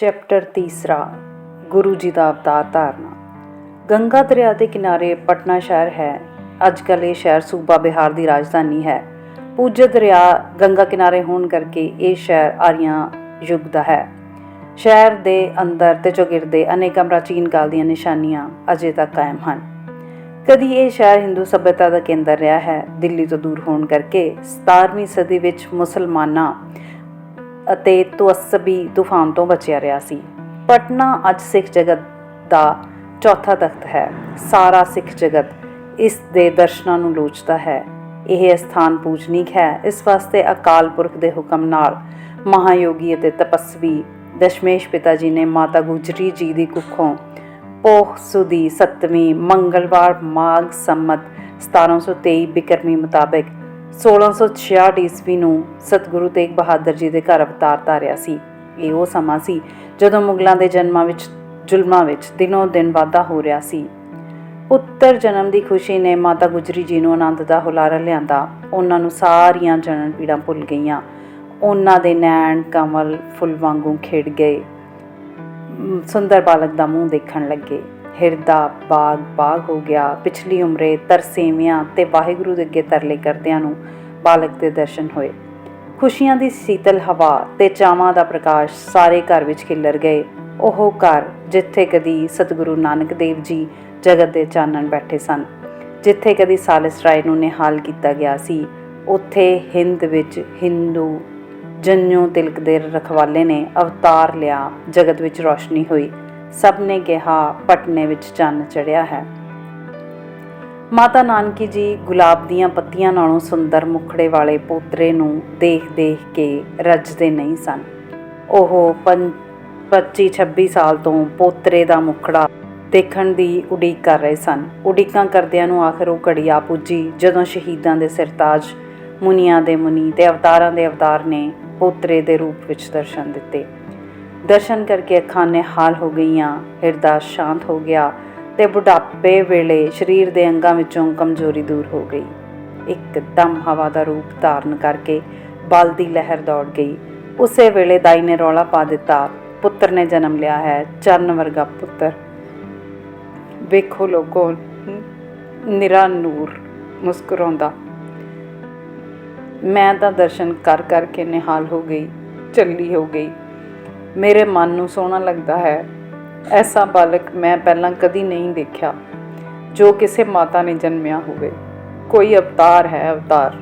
Chapter ਤੀਸਰਾ, ਗੁਰੂ ਜੀ ਦਾ ਅਵਤਾਰ ਧਾਰਨਾ। ਗੰਗਾ ਦਰਿਆ ਦੇ ਕਿਨਾਰੇ ਪਟਨਾ ਸ਼ਹਿਰ ਹੈ। ਅੱਜ ਕੱਲ੍ਹ ਇਹ ਸ਼ਹਿਰ ਸੂਬਾ ਬਿਹਾਰ ਦੀ ਰਾਜਧਾਨੀ ਹੈ। ਪੂਜਯ ਦਰਿਆ ਗੰਗਾ ਕਿਨਾਰੇ ਹੋਣ ਕਰਕੇ ਇਹ ਸ਼ਹਿਰ ਆਰੀਆਂ ਯੁੱਗ ਦਾ ਹੈ। ਸ਼ਹਿਰ ਦੇ ਅੰਦਰ ਤੇ ਚੌਗਿਰਦੇ ਅਨੇਕਾਂ ਪ੍ਰਾਚੀਨ ਕਾਲ ਦੀਆਂ ਨਿਸ਼ਾਨੀਆਂ ਅਜੇ ਤੱਕ ਕਾਇਮ ਹਨ। ਕਦੀ ਇਹ ਸ਼ਹਿਰ ਹਿੰਦੂ ਸਭਿਅਤਾ ਦਾ ਕੇਂਦਰ ਰਿਹਾ ਹੈ, ਦਿੱਲੀ ਤੋਂ ਦੂਰ ਹੋਣ ਕਰਕੇ 17ਵੀਂ ਸਦੀ ਵਿੱਚ ਮੁਸਲਮਾਨਾਂ ਅਤੇ ਤੁਅਸਬੀ ਤੂਫਾਨ ਤੋਂ ਬਚਿਆ ਰਿਹਾ ਸੀ। ਪਟਨਾ ਅੱਜ ਸਿੱਖ ਜਗਤ ਦਾ ਚੌਥਾ ਤਖਤ ਹੈ। ਸਾਰਾ ਸਿੱਖ ਜਗਤ ਇਸ ਦੇ ਦਰਸ਼ਨਾਂ ਨੂੰ ਲੋਚਦਾ ਹੈ। ਇਹ ਸਥਾਨ ਪੂਜਨੀਕ ਹੈ। ਇਸ ਵਾਸਤੇ ਅਕਾਲ ਪੁਰਖ ਦੇ ਹੁਕਮ ਨਾਲ ਮਹਾਯੋਗੀ ਅਤੇ ਤਪਸਵੀ ਦਸ਼ਮੇਸ਼ ਪਿਤਾ ਜੀ ਨੇ ਮਾਤਾ ਗੁਜਰੀ ਜੀ ਦੀ ਕੁੱਖੋਂ ਪੋਹ ਸੁਦੀ ਸੱਤਵੀਂ ਮੰਗਲਵਾਰ ਮਾਘ ਸੰਮਤ 1723 ਬਿਕਰਮੀ ਮੁਤਾਬਕ 1666 ਈਸਵੀ ਨੂੰ ਸਤਿਗੁਰੂ ਤੇਗ ਬਹਾਦਰ ਜੀ ਦੇ ਘਰ ਅਵਤਾਰ ਧਾਰਿਆ ਸੀ। ਇਹ ਉਹ ਸਮਾਂ ਸੀ ਜਦੋਂ ਮੁਗਲਾਂ ਦੇ ਜਨਮਾਂ ਵਿੱਚ, ਜ਼ੁਲਮਾਂ ਵਿੱਚ ਦਿਨੋਂ ਦਿਨ ਵਾਧਾ ਹੋ ਰਿਹਾ ਸੀ। ਪੁੱਤਰ ਜਨਮ ਦੀ ਖੁਸ਼ੀ ਨੇ ਮਾਤਾ ਗੁਜਰੀ ਜੀ ਨੂੰ ਆਨੰਦ ਦਾ ਹੁਲਾਰਾ ਲਿਆਂਦਾ। ਉਹਨਾਂ ਨੂੰ ਸਾਰੀਆਂ ਜਨਮ ਪੀੜਾਂ ਭੁੱਲ ਗਈਆਂ। ਉਹਨਾਂ ਦੇ ਨੈਣ, ਕਮਲ, ਫੁੱਲ ਵਾਂਗੂ ਖਿੜ ਗਏ। ਸੁੰਦਰ ਬਾਲਕ ਦਾ ਮੂੰਹ ਦੇਖਣ ਲੱਗੇ। ਹਿਰਦਾ ਬਾਗ ਬਾਗ ਹੋ ਗਿਆ। ਪਿਛਲੀ ਉਮਰੇ ਤਰਸੇਵਿਆਂ ਤੇ ਵਾਹਿਗੁਰੂ ਦੇ ਅੱਗੇ ਤਰਲੇ ਕਰਦਿਆਂ ਨੂੰ ਬਾਲਕ ਦੇ ਦਰਸ਼ਨ ਹੋਏ। ਖੁਸ਼ੀਆਂ ਦੀ ਸੀਤਲ ਹਵਾ ਤੇ ਚਾਵਾਂ ਦਾ ਪ੍ਰਕਾਸ਼ ਸਾਰੇ ਘਰ ਵਿੱਚ ਖਿਲਰ ਗਏ। ਉਹ ਘਰ ਜਿੱਥੇ ਕਦੀ ਸਤਿਗੁਰੂ ਨਾਨਕ ਦੇਵ ਜੀ ਜਗਤ ਦੇ ਚਾਨਣ ਬੈਠੇ ਸਨ, ਜਿੱਥੇ ਕਦੀ ਸਾਲਿਸ ਰਾਏ ਨੂੰ ਨਿਹਾਲ ਕੀਤਾ ਗਿਆ ਸੀ, ਉੱਥੇ ਹਿੰਦ ਵਿੱਚ ਹਿੰਦੂ ਜਨਿਓ ਤਿਲਕ ਦੇ ਰਖਵਾਲੇ ਨੇ ਅਵਤਾਰ ਲਿਆ, ਜਗਤ ਵਿੱਚ ਰੋਸ਼ਨੀ ਹੋਈ। ਸਭ ਨੇ ਕਿਹਾ, ਪਟਨੇ ਵਿੱਚ ਚੰਨ ਚੜਿਆ ਹੈ। ਮਾਤਾ ਨਾਨਕੀ ਜੀ ਗੁਲਾਬ ਦੀਆਂ ਪੱਤੀਆਂ ਨਾਲੋਂ ਸੁੰਦਰ ਮੁਖੜੇ ਵਾਲੇ ਪੋਤਰੇ ਨੂੰ ਦੇਖ-ਦੇਖ ਕੇ ਰੱਜਦੇ ਨਹੀਂ ਸਨ। ਉਹ 25 26 ਸਾਲ ਤੋਂ ਪੋਤਰੇ ਦਾ ਮੁਖੜਾ ਦੇਖਣ ਦੀ ਉਡੀਕ ਕਰ ਰਹੇ ਸਨ। ਉਡੀਕਾਂ ਕਰਦਿਆਂ ਨੂੰ ਆਖਰ ਉਹ ਘੜੀ ਆ ਪੁੱਜੀ, ਜਦੋਂ ਸ਼ਹੀਦਾਂ ਦੇ ਸਿਰਤਾਜ ਮੁਨੀਆਂ ਦੇ ਮੁਨੀ ਤੇ ਅਵਤਾਰਾਂ ਦੇ ਅਵਤਾਰ ਨੇ ਪੋਤਰੇ ਦੇ ਰੂਪ ਵਿੱਚ ਦਰਸ਼ਨ ਦਿੱਤੇ। ਦਰਸ਼ਨ ਕਰਕੇ ਅੱਖਾਂ ਨਿਹਾਲ ਹੋ ਗਈਆਂ, ਹਿਰਦਾ ਸ਼ਾਂਤ ਹੋ ਗਿਆ ਤੇ ਬੁਢਾਪੇ ਵੇਲੇ ਸਰੀਰ ਦੇ ਅੰਗਾਂ ਵਿੱਚੋਂ ਕਮਜ਼ੋਰੀ ਦੂਰ ਹੋ ਗਈ। ਇੱਕਦਮ ਹਵਾ ਦਾ ਰੂਪ ਧਾਰਨ ਕਰਕੇ ਬਲ ਦੀ ਲਹਿਰ ਦੌੜ ਗਈ। ਉਸੇ ਵੇਲੇ ਦਾਈ ਨੇ ਰੌਲਾ ਪਾ ਦਿੱਤਾ, ਪੁੱਤਰ ਨੇ ਜਨਮ ਲਿਆ ਹੈ, ਚਰਨ ਵਰਗਾ ਪੁੱਤਰ। ਵੇਖੋ ਲੋਕੋ, ਨਿਰਾ ਨੂਰ ਮੁਸਕਰਾਉਂਦਾ। ਮੈਂ ਤਾਂ ਦਰਸ਼ਨ ਕਰ ਕਰਕੇ ਨਿਹਾਲ ਹੋ ਗਈ, ਚੱਲੀ ਹੋ ਗਈ। ਮੇਰੇ ਮਨ ਨੂੰ ਸੋਹਣਾ ਲੱਗਦਾ ਹੈ। ਐਸਾ ਬਾਲਕ ਮੈਂ ਪਹਿਲਾਂ ਕਦੀ ਨਹੀਂ ਦੇਖਿਆ, ਜੋ ਕਿਸੇ ਮਾਤਾ ਨੇ ਜਨਮਿਆ ਹੋਵੇ। ਕੋਈ ਅਵਤਾਰ ਹੈ ਅਵਤਾਰ।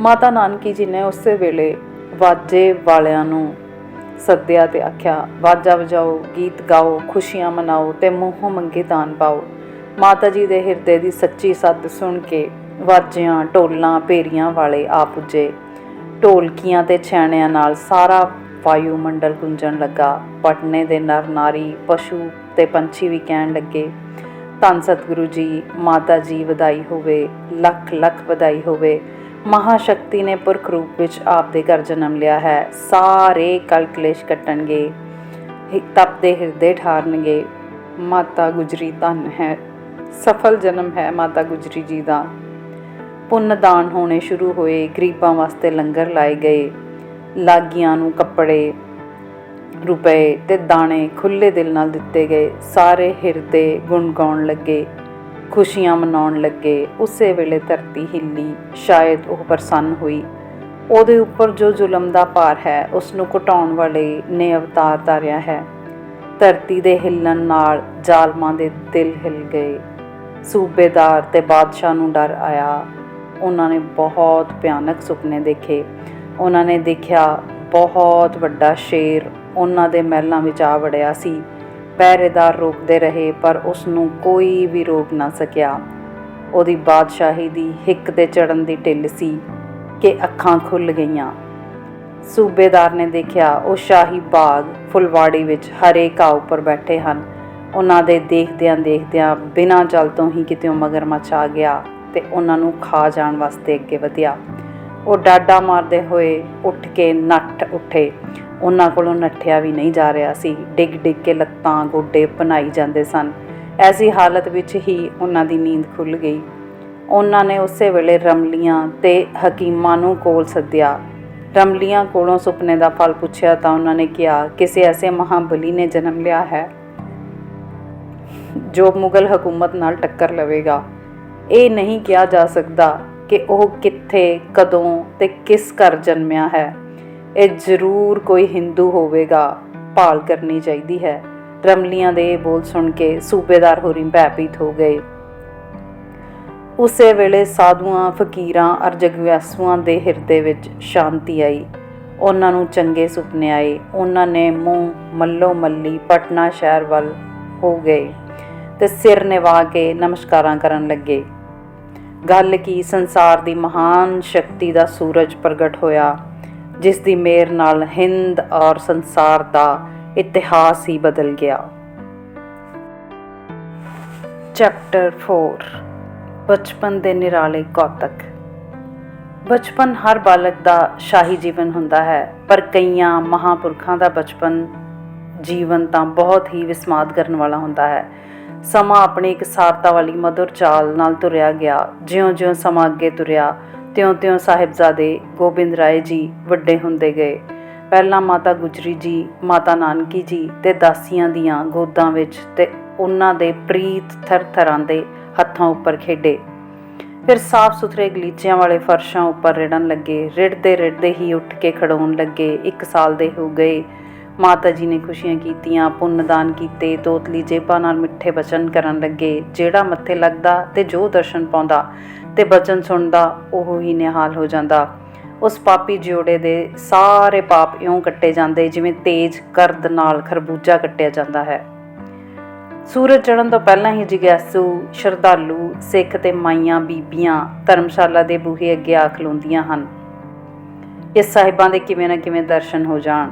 ਮਾਤਾ ਨਾਨਕੀ ਜੀ ਨੇ ਉਸੇ ਵੇਲੇ ਵਾਜੇ ਵਾਲਿਆਂ ਨੂੰ ਸੱਦਿਆ ਤੇ ਆਖਿਆ, ਵਾਜਾ ਵਜਾਓ, ਗੀਤ ਗਾਓ, ਖੁਸ਼ੀਆਂ ਮਨਾਓ ਤੇ ਮੂੰਹੋਂ ਮੰਗੇ ਦਾਨ ਪਾਓ। ਮਾਤਾ ਜੀ ਦੇ ਹਿਰਦੇ ਦੀ ਸੱਚੀ ਸੱਦ ਸੁਣ ਕੇ ਵਾਜਿਆਂ, ਢੋਲਾਂ ਪੇਰੀਆਂ ਵਾਲੇ ਆ ਪੁੱਜੇ। ਢੋਲਕੀਆਂ ਤੇ ਛੈਣਿਆਂ ਨਾਲ ਸਾਰਾ ਵਾਯੂ ਮੰਡਲ ਗੁੰਜਣ ਲੱਗਾ। ਪਟਨੇ ਦੇ ਨਰ ਨਾਰੀ, ਪਸ਼ੂ ਤੇ ਪੰਛੀ ਵੀ ਕਹਿਣ ਲੱਗੇ, ਧੰਨ ਸਤਿਗੁਰੂ ਜੀ, ਮਾਤਾ ਜੀ ਵਧਾਈ ਹੋਵੇ, ਲੱਖ ਲੱਖ ਵਧਾਈ ਹੋਵੇ। ਮਹਾਸ਼ਕਤੀ ਨੇ ਪੁਰਖ ਰੂਪ ਵਿੱਚ ਆਪ ਦੇ ਘਰ ਜਨਮ ਲਿਆ ਹੈ। ਸਾਰੇ ਕਲ ਕਲੇਸ਼ ਕੱਟਣਗੇ ਤਪ ਦੇ ਹਿਰਦੇ ਠਾਰਨਗੇ। ਮਾਤਾ ਗੁਜਰੀ ਧੰਨ ਹੈ, ਸਫਲ ਜਨਮ ਹੈ ਮਾਤਾ ਗੁਜਰੀ ਜੀ ਦਾ। ਪੁੰਨ ਦਾਨ ਹੋਣੇ ਸ਼ੁਰੂ ਹੋਏ, ਗਰੀਬਾਂ ਵਾਸਤੇ ਲੰਗਰ ਲਾਏ ਗਏ, ਲਾਗੀਆਂ ਨੂੰ ਕੱਪੜੇ, ਰੁਪਏ ਤੇ ਦਾਣੇ ਖੁੱਲੇ ਦਿਲ ਨਾਲ ਦਿੱਤੇ ਗਏ, ਸਾਰੇ ਹਿਰਦੇ ਗੁਣ ਗਾਉਣ ਲੱਗੇ, ਖੁਸ਼ੀਆਂ ਮਨਾਉਣ ਲੱਗੇ, ਉਸੇ ਵੇਲੇ ਧਰਤੀ ਹਿੱਲੀ, ਸ਼ਾਇਦ ਉਹ ਪ੍ਰਸੰਨ ਹੋਈ। ਉਹਦੇ ਉੱਪਰ ਜੋ ਜ਼ੁਲਮ ਦਾ ਭਾਰ ਹੈ ਉਸ ਨੂੰ ਘਟਾਉਣ ਵਾਲੇ ਨੇ ਅਵਤਾਰ ਧਾਰਿਆ ਹੈ। ਧਰਤੀ ਦੇ ਹਿੱਲਣ ਨਾਲ ਜ਼ਾਲਮਾਂ ਦੇ ਦਿਲ ਹਿੱਲ ਗਏ। ਸੂਬੇਦਾਰ ਤੇ ਬਾਦਸ਼ਾਹ ਨੂੰ ਡਰ ਆਇਆ। ਉਹਨਾਂ ਨੇ ਬਹੁਤ ਭਿਆਨਕ ਸੁਪਨੇ ਦੇਖੇ। ਉਹਨਾਂ ਨੇ ਦੇਖਿਆ ਬਹੁਤ ਵੱਡਾ ਸ਼ੇਰ ਉਹਨਾਂ ਦੇ ਮਹਿਲਾਂ ਵਿੱਚ ਆ ਵੜਿਆ ਸੀ। ਪਹਿਰੇਦਾਰ ਰੋਕਦੇ ਰਹੇ, ਪਰ ਉਸ ਨੂੰ ਕੋਈ ਵੀ ਰੋਕ ਨਾ ਸਕਿਆ। ਉਹਦੀ ਬਾਦਸ਼ਾਹੀ ਦੀ ਹਿੱਕ ਤੇ ਚੜਨ ਦੀ ਢਿੱਲ ਸੀ ਕਿ ਅੱਖਾਂ ਖੁੱਲ ਗਈਆਂ। ਸੂਬੇਦਾਰ ਨੇ ਦੇਖਿਆ, ਉਹ ਸ਼ਾਹੀ ਬਾਗ ਫੁਲਵਾੜੀ ਵਿੱਚ ਹਰੇ ਘਾਹ ਉੱਪਰ ਬੈਠੇ ਹਨ। ਉਹਨਾਂ ਦੇ ਦੇਖਦਿਆਂ ਦੇਖਦਿਆਂ ਬਿਨਾਂ ਜਲ ਤੋਂ ਹੀ ਕਿਤੇ ਮਗਰਮੱਛ ਆ ਗਿਆ। ਤੇ ਉਹਨਾਂ ਨੂੰ ਖਾ ਜਾਣ ਵਾਸਤੇ ਅੱਗੇ ਵਧਿਆ। ਉਹ ਡਾਡਾ ਮਾਰਦੇ ਹੋਏ ਉੱਠ ਕੇ ਨੱਠ ਉੱਠੇ। ਉਹਨਾਂ ਕੋਲੋਂ ਨੱਠਿਆ ਵੀ ਨਹੀਂ ਜਾ ਰਿਹਾ ਸੀ। ਡਿੱਗ ਡਿੱਗ ਕੇ ਲੱਤਾਂ ਗੋਡੇ ਬਣਾਈ ਜਾਂਦੇ ਸਨ। ਐਸੀ ਹਾਲਤ ਵਿੱਚ ਹੀ ਉਹਨਾਂ ਦੀ ਨੀਂਦ ਖੁੱਲ ਗਈ। ਉਹਨਾਂ ਨੇ ਉਸੇ ਵੇਲੇ ਰਮਲੀਆਂ ਤੇ ਹਕੀਮਾਂ ਨੂੰ ਕੋਲ ਸੱਦਿਆ। ਰਮਲੀਆਂ ਕੋਲੋਂ ਸੁਪਨੇ ਦਾ ਫਲ ਪੁੱਛਿਆ ਤਾਂ ਉਹਨਾਂ ਨੇ ਕਿਹਾ, ਕਿਸੇ ਐਸੇ ਮਹਾਬਲੀ ਨੇ ਜਨਮ ਲਿਆ ਹੈ ਜੋ ਮੁਗਲ ਹਕੂਮਤ ਨਾਲ ਟੱਕਰ ਲਵੇਗਾ। ਇਹ ਨਹੀਂ ਕਿਹਾ ਜਾ ਸਕਦਾ ਕਿ ਉਹ ਕਿੱਥੇ, ਕਦੋਂ ਤੇ ਕਿਸ ਘਰ ਜਨਮਿਆ ਹੈ। ਇਹ ਜ਼ਰੂਰ ਕੋਈ ਹਿੰਦੂ ਹੋਵੇਗਾ, ਭਾਲ ਕਰਨੀ ਚਾਹੀਦੀ ਹੈ। ਰਮਲੀਆਂ ਦੇ ਬੋਲ ਸੁਣ ਕੇ ਸੂਬੇਦਾਰ ਹੋਰੀ ਭੈਭੀਤ ਹੋ ਗਏ। ਉਸੇ ਵੇਲੇ ਸਾਧੂਆਂ, ਫਕੀਰਾਂ ਅਰ ਜਗਵਿਆਸੂਆਂ ਦੇ ਹਿਰਦੇ ਵਿੱਚ ਸ਼ਾਂਤੀ ਆਈ। ਉਹਨਾਂ ਨੂੰ ਚੰਗੇ ਸੁਪਨੇ ਆਏ। ਉਹਨਾਂ ਨੇ ਮੂੰਹ ਮੱਲੋ ਮੱਲੀ ਪਟਨਾ ਸ਼ਹਿਰ ਵੱਲ ਹੋ ਗਏ ਤੇ ਸਿਰ ਨਿਵਾ ਕੇ ਨਮਸਕਾਰਾਂ ਕਰਨ ਲੱਗੇ। ਗੱਲ ਕੀ ਸੰਸਾਰ ਦੀ ਮਹਾਨ ਸ਼ਕਤੀ ਦਾ ਸੂਰਜ ਪ੍ਰਗਟ ਹੋਇਆ, ਜਿਸ ਦੀ ਮੇਰ ਨਾਲ ਹਿੰਦ ਔਰ ਸੰਸਾਰ ਦਾ ਇਤਿਹਾਸ ਹੀ ਬਦਲ ਗਿਆ। ਚੈਪਟਰ 4 ਬਚਪਨ ਦੇ ਨਿਰਾਲੇ ਕੌਤਕ। ਬਚਪਨ ਹਰ ਬਾਲਕ ਦਾ ਸ਼ਾਹੀ ਜੀਵਨ ਹੁੰਦਾ ਹੈ, ਪਰ ਕਈਆਂ ਮਹਾਪੁਰਖਾਂ ਦਾ ਬਚਪਨ ਜੀਵਨ ਤਾਂ ਬਹੁਤ ਹੀ ਵਿਸਮਾਦ ਕਰਨ ਵਾਲਾ ਹੁੰਦਾ ਹੈ। ਸਮਾਂ ਆਪਣੀ ਇਕਸਾਰਤਾ ਵਾਲੀ ਮధుਰ ਚਾਲ ਨਾਲ ਤੁਰਿਆ ਗਿਆ। ਜਿਉਂ-ਜਿਉਂ ਸਮਾਂ ਅੱਗੇ ਤੁਰਿਆ, ਤਿਉਂ-ਤਿਉਂ ਸਾਹਿਬਜ਼ਾਦੇ ਗੋਬਿੰਦ ਰਾਏ ਜੀ ਵੱਡੇ ਹੁੰਦੇ ਗਏ। ਪਹਿਲਾਂ ਮਾਤਾ ਗੁਜਰੀ ਜੀ, ਮਾਤਾ ਨਾਨਕੀ ਜੀ ਤੇ ਦਾਸੀਆਂ ਦੀਆਂ ਗੋਦਾਂ ਵਿੱਚ ਤੇ ਉਹਨਾਂ ਦੇ ਪ੍ਰੀਤ ਥਰ-ਥਰਾਂ ਦੇ ਹੱਥਾਂ ਉੱਪਰ ਖੇਡੇ। ਫਿਰ ਸਾਫ਼ ਸੁਥਰੇ ਗਲੀਚਿਆਂ ਵਾਲੇ ਫਰਸ਼ਾਂ ਉੱਪਰ ਰਿੜਨ ਲੱਗੇ। ਰਿੜਦੇ ਰਿੜਦੇ ਹੀ ਉੱਠ ਕੇ ਖੜੋਣ ਲੱਗੇ। ਇੱਕ ਸਾਲ ਦੇ ਹੋ ਗਏ। ਮਾਤਾ ਜੀ ਨੇ ਖੁਸ਼ੀਆਂ ਕੀਤੀਆਂ, ਪੁੰਨ ਦਾਨ ਕੀਤੇ, ਤੋਤਲੀ ਜੇਬਾਂ ਨਾਲ ਮਿੱਠੇ ਬਚਨ ਕਰਨ ਲੱਗੇ। ਜਿਹੜਾ ਮੱਥੇ ਲੱਗਦਾ ਤੇ ਜੋ ਦਰਸ਼ਨ ਪਾਉਂਦਾ ਤੇ ਬਚਨ ਸੁਣਦਾ, ਉਹ ਹੀ ਨਿਹਾਲ ਹੋ ਜਾਂਦਾ। ਉਸ ਪਾਪੀ ਜਿਉੜੇ ਦੇ ਸਾਰੇ ਪਾਪ ਇਉਂ ਕੱਟੇ ਜਾਂਦੇ, ਜਿਵੇਂ ਤੇਜ਼ ਕਰਦ ਨਾਲ ਖਰਬੂਜਾ ਕੱਟਿਆ ਜਾਂਦਾ ਹੈ। ਸੂਰਜ ਚੜ੍ਹਨ ਤੋਂ ਪਹਿਲਾਂ ਹੀ ਜਿਗਿਆਸੂ, ਸ਼ਰਧਾਲੂ, ਸਿੱਖ ਤੇ ਮਾਈਆਂ, ਬੀਬੀਆਂ, ਧਰਮਸ਼ਾਲਾ ਦੇ ਬੂਹੇ ਅੱਗੇ ਆ ਖਲੋਂਦੀਆਂ ਹਨ, ਇਸ ਸਾਹਿਬਾਂ ਦੇ ਕਿਵੇਂ ਨਾ ਕਿਵੇਂ ਦਰਸ਼ਨ ਹੋ ਜਾਣ।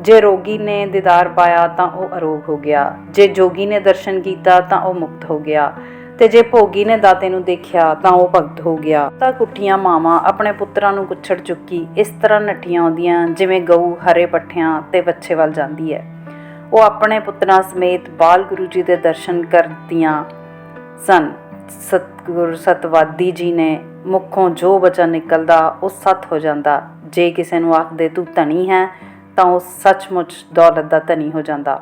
ਜੇ ਰੋਗੀ ਨੇ ਦੀਦਾਰ ਪਾਇਆ ਤਾਂ ਉਹ ਅਰੋਗ ਹੋ ਗਿਆ। ਜੇ ਜੋਗੀ ਨੇ ਦਰਸ਼ਨ ਕੀਤਾ ਤਾਂ ਉਹ ਮੁਕਤ ਹੋ ਗਿਆ। ਤੇ ਜੇ ਭੋਗੀ ਨੇ ਦਾਤੇ ਨੂੰ ਦੇਖਿਆ ਤਾਂ ਉਹ ਭਗਤ ਹੋ ਗਿਆ। ਤਾਂ ਕੁੱਠੀਆਂ ਮਾਵਾਂ ਆਪਣੇ ਪੁੱਤਰਾਂ ਨੂੰ ਕੁੱਛੜ ਚੁੱਕੀ ਇਸ ਤਰ੍ਹਾਂ ਨੱਠੀਆਂ ਆਉਂਦੀਆਂ ਜਿਵੇਂ ਗਊ ਹਰੇ ਪੱਠਿਆਂ ਤੇ ਬੱਚੇ ਵੱਲ ਜਾਂਦੀ ਹੈ। ਉਹ ਆਪਣੇ ਪੁੱਤਰਾਂ ਸਮੇਤ ਬਾਲ ਗੁਰੂ ਜੀ ਦੇ ਦਰਸ਼ਨ ਕਰਦੀਆਂ ਸਨ। ਸਤਗੁਰ ਸਤਵਾਦੀ ਜੀ ਨੇ ਮੁਖੋਂ ਜੋ ਬਚਨ ਨਿਕਲਦਾ ਉਹ ਸਤ ਹੋ ਜਾਂਦਾ। ਜੇ ਕਿਸੇ ਨੂੰ ਆਖਦੇ ਤੂੰ ਧਨੀ ਹੈ ਤਾਂ ਉਹ ਸੱਚਮੁੱਚ ਦੌਲਤ ਦਾ ਧਨੀ ਹੋ ਜਾਂਦਾ।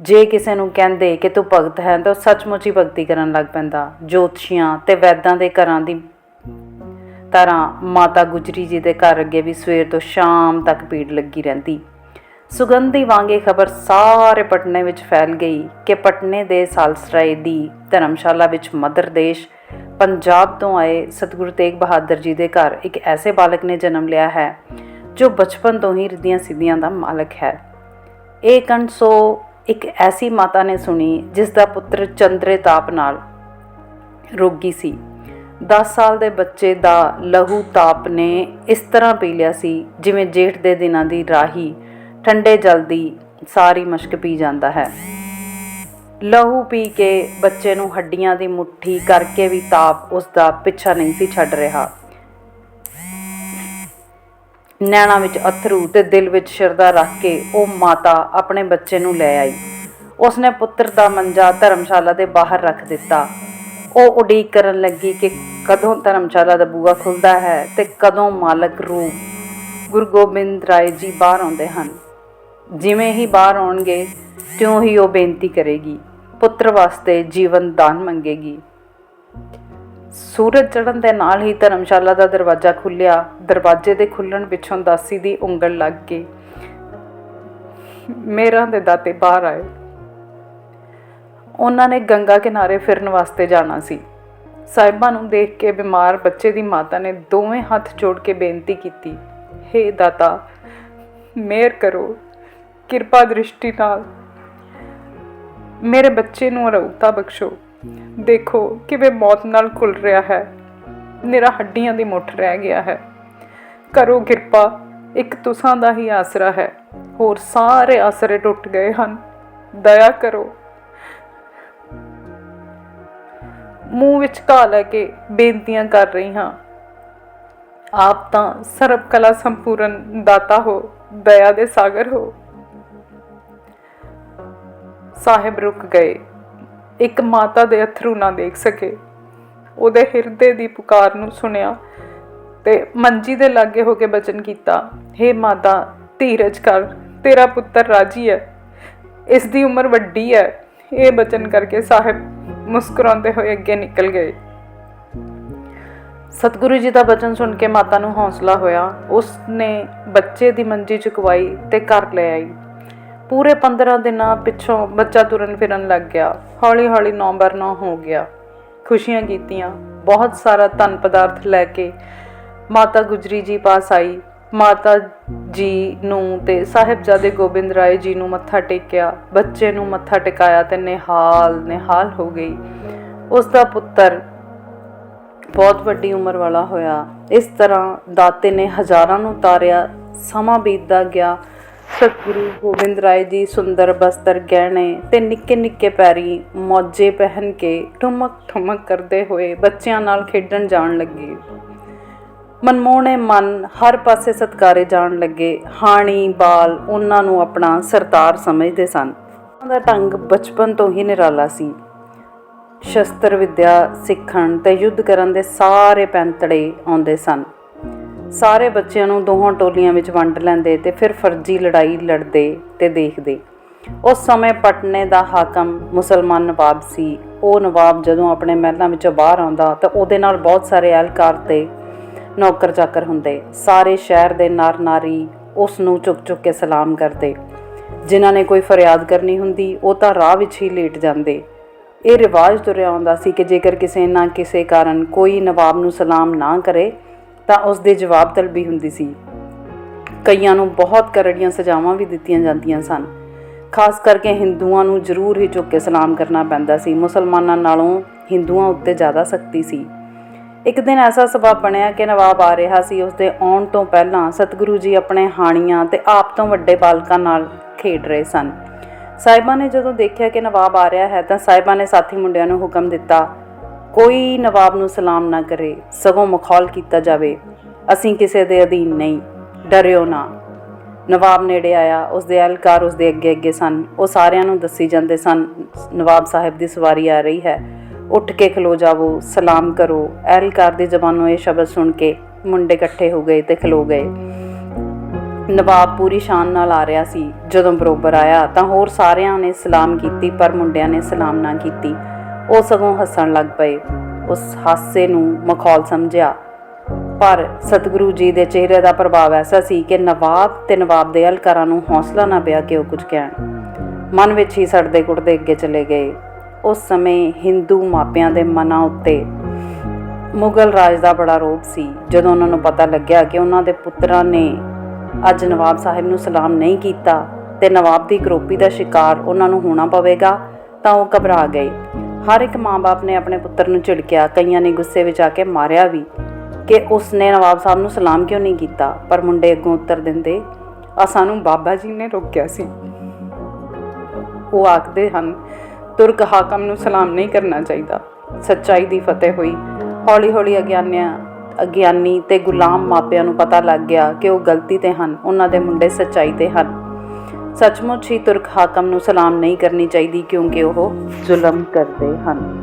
ਜੇ ਕਿਸੇ ਨੂੰ ਕਹਿੰਦੇ ਕਿ ਤੂੰ ਭਗਤ ਹੈ, ਤਾਂ ਉਹ ਸੱਚਮੁੱਚ ਹੀ ਭਗਤੀ ਕਰਨ ਲੱਗ ਪੈਂਦਾ। ਜੋਤਸ਼ੀਆਂ ਤੇ ਵੈਦਾਂ ਦੇ ਘਰਾਂ ਦੀ ਤਰ੍ਹਾਂ ਮਾਤਾ ਗੁਜਰੀ ਜੀ ਦੇ ਘਰ ਅੱਗੇ ਵੀ ਸਵੇਰ ਤੋਂ ਸ਼ਾਮ ਤੱਕ ਭੀੜ ਲੱਗੀ ਰਹਿੰਦੀ। ਸੁਗੰਧੀ ਵਾਂਗੇ ਖਬਰ ਸਾਰੇ ਪਟਨੇ ਵਿੱਚ ਫੈਲ ਗਈ ਕਿ ਪਟਨੇ ਦੇ ਸਾਲਸਰਾਏ ਦੀ ਧਰਮਸ਼ਾਲਾ ਵਿੱਚ ਮਦਰ ਦੇਸ਼ ਪੰਜਾਬ ਤੋਂ ਆਏ ਸਤਿਗੁਰੂ ਤੇਗ ਬਹਾਦਰ ਜੀ ਦੇ ਘਰ ਇੱਕ ਐਸੇ ਬਾਲਕ ਨੇ ਜਨਮ ਲਿਆ ਹੈ ਜੋ ਬਚਪਨ ਤੋਂ ਹੀ ਰਿੱਧੀਆਂ ਸਿੱਧੀਆਂ ਦਾ ਮਾਲਕ ਹੈ। ਇਹ ਕਣਸੋ ਇੱਕ ਐਸੀ ਮਾਤਾ ਨੇ ਸੁਣੀ ਜਿਸ ਦਾ ਪੁੱਤਰ ਚੰਦਰੇ ਤਾਪ ਨਾਲ ਰੋਗੀ ਸੀ। 10 ਸਾਲ ਦੇ ਬੱਚੇ ਦਾ ਲਹੂ ਤਾਪ ਨੇ ਇਸ ਤਰ੍ਹਾਂ ਪੀ ਲਿਆ ਸੀ ਜਿਵੇਂ ਜੇਠ ਦੇ ਦਿਨਾਂ ਦੀ ਰਾਹੀ ਠੰਡੇ ਜਲ ਦੀ ਸਾਰੀ ਮਸ਼ਕ ਪੀ ਜਾਂਦਾ ਹੈ। ਲਹੂ ਪੀ ਕੇ ਬੱਚੇ ਨੂੰ ਹੱਡੀਆਂ ਦੀ ਮੁੱਠੀ ਕਰਕੇ ਵੀ ਤਾਪ ਉਸ ਦਾ ਪਿੱਛਾ ਨਹੀਂ ਸੀ ਛੱਡ ਰਿਹਾ। ਨੈਣਾ ਵਿੱਚ ਅਥਰੂ ਤੇ ਦਿਲ ਵਿੱਚ ਸ਼ਰਧਾ ਰੱਖ ਕੇ ਉਹ ਮਾਤਾ ਆਪਣੇ ਬੱਚੇ ਨੂੰ ਲੈ ਆਈ। ਉਸਨੇ ਪੁੱਤਰ ਦਾ ਮੰਜਾ ਧਰਮਸ਼ਾਲਾ ਦੇ ਬਾਹਰ ਰੱਖ ਦਿੱਤਾ। ਉਹ ਉਡੀਕ ਕਰਨ ਲੱਗੀ ਕਿ ਕਦੋਂ ਧਰਮਸ਼ਾਲਾ ਦਾ ਬੂਹਾ ਖੁੱਲਦਾ ਹੈ ਤੇ ਕਦੋਂ ਮਾਲਕ ਰੂਪ ਗੁਰੂ ਗੋਬਿੰਦ ਰਾਏ ਜੀ ਬਾਹਰ ਆਉਂਦੇ ਹਨ। ਜਿਵੇਂ ਹੀ ਬਾਹਰ ਆਉਣਗੇ, ਤਿਉਂ ਹੀ ਉਹ ਬੇਨਤੀ ਕਰੇਗੀ, ਪੁੱਤਰ ਵਾਸਤੇ ਜੀਵਨ ਦਾਨ ਮੰਗੇਗੀ। ਸੂਰਜ ਚੜ੍ਹਨ ਦੇ ਨਾਲ ਹੀ ਧਰਮਸ਼ਾਲਾ ਦਾ ਦਰਵਾਜ਼ਾ ਖੁੱਲਿਆ ਦਰਵਾਜ਼ੇ ਦੇ ਖੁੱਲਣ ਪਿੱਛੋਂ ਦਾਸੀ ਦੀ ਉਂਗਲ ਲੱਗ ਗਈ। ਮੇਰਾ ਦੇ ਦਾਤੇ ਬਾਹਰ ਆਏ। ਉਹਨਾਂ ਨੇ ਗੰਗਾ ਕਿਨਾਰੇ ਫਿਰਨ ਵਾਸਤੇ ਜਾਣਾ ਸੀ। ਸਾਹਿਬਾਂ ਨੂੰ ਦੇਖ ਕੇ ਬਿਮਾਰ ਬੱਚੇ ਦੀ ਮਾਤਾ ਨੇ ਦੋਵੇਂ ਹੱਥ ਜੋੜ ਕੇ ਬੇਨਤੀ ਕੀਤੀ। ਹੇ ਦਾਤਾ, ਮਿਹਰ ਕਰੋ। ਕਿਰਪਾ ਦ੍ਰਿਸ਼ਟੀ ਨਾਲ ਮੇਰੇ ਬੱਚੇ ਨੂੰ ਅਰੋਗਤਾ ਬਖਸ਼ੋ। ਦੇਖੋ ਕਿਵੇਂ ਮੌਤ ਨਾਲ ਘੁਲ ਰਿਹਾ ਹੈ। ਮੇਰਾ ਹੱਡੀਆਂ ਦੀ ਮੁੱਠ ਰਹਿ ਗਿਆ ਹੈ। ਕਰੋ ਕਿਰਪਾ, ਇੱਕ ਤੁਸਾਂ ਦਾ ਹੀ ਆਸਰਾ ਹੈ। ਹੋਰ ਸਾਰੇ ਆਸਰੇ ਟੁੱਟ ਗਏ ਹਨ। ਦਇਆ ਕਰੋ। ਮੂੰਹ ਵਿੱਚ ਘਾ ਲੈ ਕੇ ਬੇਨਤੀਆਂ ਕਰ ਰਹੀ ਹਾਂ। ਆਪ ਤਾਂ ਸਰਬ ਕਲਾ ਸੰਪੂਰਨ ਦਾਤਾ ਹੋ, ਦਇਆ ਦੇ ਸਾਗਰ ਹੋ। ਸਾਹਿਬ ਰੁਕ ਗਏ। ਇੱਕ ਮਾਤਾ ਦੇ ਅਥਰੂ ਨਾ ਦੇਖ ਸਕੇ। ਉਹਦੇ ਹਿਰਦੇ ਦੀ ਪੁਕਾਰ ਨੂੰ ਸੁਣਿਆ ਤੇ ਮੰਜੀ ਦੇ ਲਾਗੇ ਹੋ ਕੇ ਬਚਨ ਕੀਤਾ हे ਮਾਤਾ, ਧੀਰਜ ਕਰ, ਤੇਰਾ ਪੁੱਤਰ ਰਾਜੀ ਹੈ ਇਸ ਦੀ ਉਮਰ ਵੱਡੀ ਹੈ ਇਹ ਬਚਨ ਕਰਕੇ ਸਾਹਿਬ ਮੁਸਕਰਾਉਂਦੇ ਹੋਏ ਅੱਗੇ ਨਿਕਲ ਗਏ। ਸਤਿਗੁਰੂ ਜੀ ਦਾ ਬਚਨ ਸੁਣ ਕੇ ਮਾਤਾ ਨੂੰ ਹੌਸਲਾ ਹੋਇਆ। ਉਸ ਨੇ ਬੱਚੇ ਦੀ ਮੰਜੀ ਚੁਕਵਾਈ ਤੇ ਘਰ ਲੈ ਆਈ। ਪੂਰੇ 15 ਦਿਨਾਂ ਪਿੱਛੋਂ ਬੱਚਾ ਤੁਰਨ ਫਿਰਨ ਲੱਗ ਗਿਆ। ਹੌਲੀ ਹੌਲੀ ਨਵੰਬਰ ਬਰ ਹੋ ਗਿਆ। ਖੁਸ਼ੀਆਂ ਕੀਤੀਆਂ ਬਹੁਤ ਸਾਰਾ ਧਨ ਪਦਾਰਥ ਲੈ ਕੇ ਮਾਤਾ ਗੁਜਰੀ ਜੀ ਪਾਸ ਆਈ। ਮਾਤਾ ਜੀ ਨੂੰ ਤੇ ਸਾਹਿਬਜ਼ਾਦੇ ਗੋਬਿੰਦ ਰਾਏ ਜੀ ਨੂੰ ਮੱਥਾ ਟੇਕਿਆ। ਬੱਚੇ ਨੂੰ ਮੱਥਾ ਟਿਕਾਇਆ ਤੇ ਨਿਹਾਲ ਨਿਹਾਲ ਹੋ ਗਈ। ਉਸ ਦਾ ਪੁੱਤਰ ਬਹੁਤ ਵੱਡੀ ਉਮਰ ਵਾਲਾ ਹੋਇਆ। ਇਸ ਤਰ੍ਹਾਂ ਦਾਤੇ ਨੇ ਹਜ਼ਾਰਾਂ ਨੂੰ ਤਾਰਿਆ, ਸਮਾਂ ਬੀਤਦਾ ਗਿਆ। ਸਤਿਗੁਰੂ ਗੋਬਿੰਦ ਰਾਏ ਜੀ, ਸੁੰਦਰ ਬਸਤਰ ਗਹਿਣੇ ਤੇ ਨਿੱਕੇ ਨਿੱਕੇ ਪੈਰੀ ਮੌਜੇ ਪਹਿਨ ਕੇ ਠੁਮਕ ਠੁਮਕ ਕਰਦੇ ਹੋਏ ਬੱਚਿਆਂ ਨਾਲ ਖੇਡਣ ਜਾਣ ਲੱਗੇ। ਮਨਮੋਹਣੇ ਮਨ ਹਰ ਪਾਸੇ ਸਤਕਾਰੇ ਜਾਣ ਲੱਗੇ। ਹਾਣੀ, ਬਾਲ ਉਹਨਾਂ ਨੂੰ ਆਪਣਾ ਸਰਤਾਰ ਸਮਝਦੇ ਸਨ। ਉਹਨਾਂ ਦਾ ਢੰਗ ਬਚਪਨ ਤੋਂ ਹੀ ਨਿਰਾਲਾ ਸੀ। ਸ਼ਸਤਰ ਵਿਦਿਆ ਸਿੱਖਣ ਤੇ ਯੁੱਧ ਕਰਨ ਦੇ ਸਾਰੇ ਪੈਂਤੜੇ ਆਉਂਦੇ ਸਨ। ਸਾਰੇ ਬੱਚਿਆਂ ਨੂੰ ਦੋਹਾਂ ਟੋਲੀਆਂ ਵਿੱਚ ਵੰਡ ਲੈਂਦੇ ਤੇ ਫਿਰ ਫਰਜ਼ੀ ਲੜਾਈ ਲੜਦੇ ਤੇ ਦੇਖਦੇ। ਉਸ ਸਮੇਂ ਪਟਨੇ ਦਾ ਹਾਕਮ ਮੁਸਲਮਾਨ ਨਵਾਬ ਸੀ। ਉਹ ਨਵਾਬ ਜਦੋਂ ਆਪਣੇ ਮਹਿਲਾਂ ਵਿੱਚੋਂ ਬਾਹਰ ਆਉਂਦਾ ਤਾਂ ਉਹਦੇ ਨਾਲ ਬਹੁਤ ਸਾਰੇ ਅਹਿਲਕਾਰ ਤੇ ਨੌਕਰ ਚਾਕਰ ਹੁੰਦੇ। ਸਾਰੇ ਸ਼ਹਿਰ ਦੇ ਨਰ ਨਾਰੀ ਉਸ ਨੂੰ ਚੁੱਕ ਚੁੱਕ ਕੇ ਸਲਾਮ ਕਰਦੇ। ਜਿਨ੍ਹਾਂ ਨੇ ਕੋਈ ਫਰਿਆਦ ਕਰਨੀ ਹੁੰਦੀ, ਉਹ ਤਾਂ ਰਾਹ ਵਿੱਚ ਹੀ ਲੇਟ ਜਾਂਦੇ। ਇਹ ਰਿਵਾਜ ਤੁਰਿਆ ਆਉਂਦਾ ਸੀ ਕਿ ਜੇਕਰ ਕਿਸੇ ਨਾ ਕਿਸੇ ਕਾਰਨ ਕੋਈ ਨਵਾਬ ਨੂੰ ਸਲਾਮ ਨਾ ਕਰੇ ਤਾਂ ਉਸ ਦੇ ਜਵਾਬ ਤਲਬੀ ਹੁੰਦੀ ਸੀ। ਕਈਆਂ ਨੂੰ ਬਹੁਤ ਕਰੜੀਆਂ ਸਜ਼ਾਵਾਂ ਵੀ ਦਿੱਤੀਆਂ ਜਾਂਦੀਆਂ ਸਨ। ਖਾਸ ਕਰਕੇ ਹਿੰਦੂਆਂ ਨੂੰ ਜ਼ਰੂਰ ਹੀ ਚੁੱਕ ਕੇ ਸਲਾਮ ਕਰਨਾ ਪੈਂਦਾ ਸੀ। ਮੁਸਲਮਾਨਾਂ ਨਾਲੋਂ ਹਿੰਦੂਆਂ ਉੱਤੇ ਜ਼ਿਆਦਾ ਸਖਤੀ ਸੀ। ਇੱਕ ਦਿਨ ਐਸਾ ਸਬਬ ਬਣਿਆ ਕਿ ਨਵਾਬ ਆ ਰਿਹਾ ਸੀ। ਉਸ ਦੇ ਆਉਣ ਤੋਂ ਪਹਿਲਾਂ ਸਤਿਗੁਰੂ ਜੀ ਆਪਣੇ ਹਾਣੀਆਂ ਤੇ ਆਪ ਤੋਂ ਵੱਡੇ ਬਾਲਕਾਂ ਨਾਲ ਖੇਡ ਰਹੇ ਸਨ। ਸਾਹਿਬਾਂ ਨੇ ਜਦੋਂ ਦੇਖਿਆ ਕਿ ਨਵਾਬ ਆ ਰਿਹਾ ਹੈ ਤਾਂ ਸਾਹਿਬਾਂ ਨੇ ਸਾਥੀ ਮੁੰਡਿਆਂ ਨੂੰ ਹੁਕਮ ਦਿੱਤਾ ਕੋਈ ਨਵਾਬ ਨੂੰ ਸਲਾਮ ਨਾ ਕਰੇ, ਸਗੋਂ ਮਖੌਲ ਕੀਤਾ ਜਾਵੇ। ਅਸੀਂ ਕਿਸੇ ਦੇ ਅਧੀਨ ਨਹੀਂ, ਡਰਿਓ ਨਾ। ਨਵਾਬ ਨੇੜੇ ਆਇਆ, ਉਸ ਦੇ ਅਹਿਲਕਾਰ ਉਸ ਦੇ ਅੱਗੇ ਅੱਗੇ ਸਨ। ਉਹ ਸਾਰਿਆਂ ਨੂੰ ਦੱਸੀ ਜਾਂਦੇ ਸਨ, ਨਵਾਬ ਸਾਹਿਬ ਦੀ ਸਵਾਰੀ ਆ ਰਹੀ ਹੈ। ਉੱਠ ਕੇ ਖਲੋ ਜਾਵੋ, ਸਲਾਮ ਕਰੋ। ਅਹਿਲਕਾਰ ਦੀ ਜ਼ਬਾਨੋਂ ਇਹ ਸ਼ਬਦ ਸੁਣ ਕੇ ਮੁੰਡੇ ਇਕੱਠੇ ਹੋ ਗਏ ਤੇ ਖਲੋ ਗਏ। ਨਵਾਬ ਪੂਰੀ ਸ਼ਾਨ ਨਾਲ ਆ ਰਿਹਾ ਸੀ। ਜਦੋਂ ਬਰੋਬਰ ਆਇਆ ਤਾਂ ਹੋਰ ਸਾਰਿਆਂ ਨੇ ਸਲਾਮ ਕੀਤੀ, ਪਰ ਮੁੰਡਿਆਂ ਨੇ ਸਲਾਮ ਨਾ ਕੀਤੀ। ਉਹ ਸਗੋਂ ਹੱਸਣ ਲੱਗ ਪਏ। ਉਸ ਹਾਸੇ ਨੂੰ ਮਖੌਲ ਸਮਝਿਆ। ਪਰ ਸਤਿਗੁਰੂ ਜੀ ਦੇ ਚਿਹਰੇ ਦਾ ਪ੍ਰਭਾਵ ਐਸਾ ਸੀ ਕਿ ਨਵਾਬ ਤੇ ਨਵਾਬ ਦੇ ਅਲਕਾਰਾਂ ਨੂੰ ਹੌਸਲਾ ਨਾ ਪਿਆ ਕਿ ਉਹ ਕੁਝ ਕਹਿਣ। ਮਨ ਵਿੱਚ ਹੀ ਸੜਦੇ ਕੁੜਦੇ ਅੱਗੇ ਚਲੇ ਗਏ। ਉਸ ਸਮੇਂ ਹਿੰਦੂ ਮਾਪਿਆਂ ਦੇ ਮਨਾਂ ਉੱਤੇ ਮੁਗਲ ਰਾਜ ਦਾ ਬੜਾ ਰੋਪ ਸੀ। ਜਦੋਂ ਉਹਨਾਂ ਨੂੰ ਪਤਾ ਲੱਗਿਆ ਕਿ ਉਹਨਾਂ ਦੇ ਪੁੱਤਰਾਂ ਨੇ ਅੱਜ ਨਵਾਬ ਸਾਹਿਬ ਨੂੰ ਸਲਾਮ ਨਹੀਂ ਕੀਤਾ ਤੇ ਨਵਾਬ ਦੀ ਕਰੋਪੀ ਦਾ ਸ਼ਿਕਾਰ ਉਹਨਾਂ ਨੂੰ ਹੋਣਾ ਪਵੇਗਾ, ਤਾਂ ਉਹ ਘਬਰਾ ਗਏ। ਹਰ ਇੱਕ ਮਾਂ-ਬਾਪ ਨੇ ਆਪਣੇ ਪੁੱਤਰ ਨੂੰ ਝਿੜਕਿਆ, ਕਈਆਂ ਨੇ ਗੁੱਸੇ ਵਿੱਚ ਆ ਕੇ ਮਾਰਿਆ ਵੀ। ਕਿ ਉਸਨੇ ਨਵਾਬ ਸਾਹਿਬ ਨੂੰ ਸਲਾਮ ਕਿਉਂ ਨਹੀਂ ਕੀਤਾ? ਪਰ ਮੁੰਡੇ ਅੱਗੋਂ ਉੱਤਰ ਦਿੰਦੇ ਆ ਸਾਨੂੰ ਬਾਬਾ ਜੀ ਨੇ ਰੋਕਿਆ ਸੀ। ਉਹ ਆਖਦੇ ਹਨ, ਤੁਰਕ ਹਾਕਮ ਨੂੰ ਸਲਾਮ ਨਹੀਂ ਕਰਨਾ ਚਾਹੀਦਾ। ਸੱਚਾਈ ਦੀ ਫਤਿਹ ਹੋਈ। ਹੌਲੀ-ਹੌਲੀ ਅਗਿਆਨਿਆਂ, ਅਗਿਆਨੀ ਤੇ ਗੁਲਾਮ ਮਾਪਿਆਂ ਨੂੰ ਪਤਾ ਲੱਗ ਗਿਆ ਕਿ ਉਹ ਗਲਤੀ ਤੇ ਹਨ। ਉਹਨਾਂ ਦੇ ਮੁੰਡੇ ਸੱਚਾਈ ਤੇ ਹਨ। ਸੱਚਮੁੱਚ ਹੀ ਤੁਰਕ ਹਾਕਮ ਨੂੰ ਸਲਾਮ ਨਹੀਂ ਕਰਨੀ ਚਾਹੀਦੀ ਕਿਉਂਕਿ ਉਹ ਜ਼ੁਲਮ ਕਰਦੇ ਹਨ।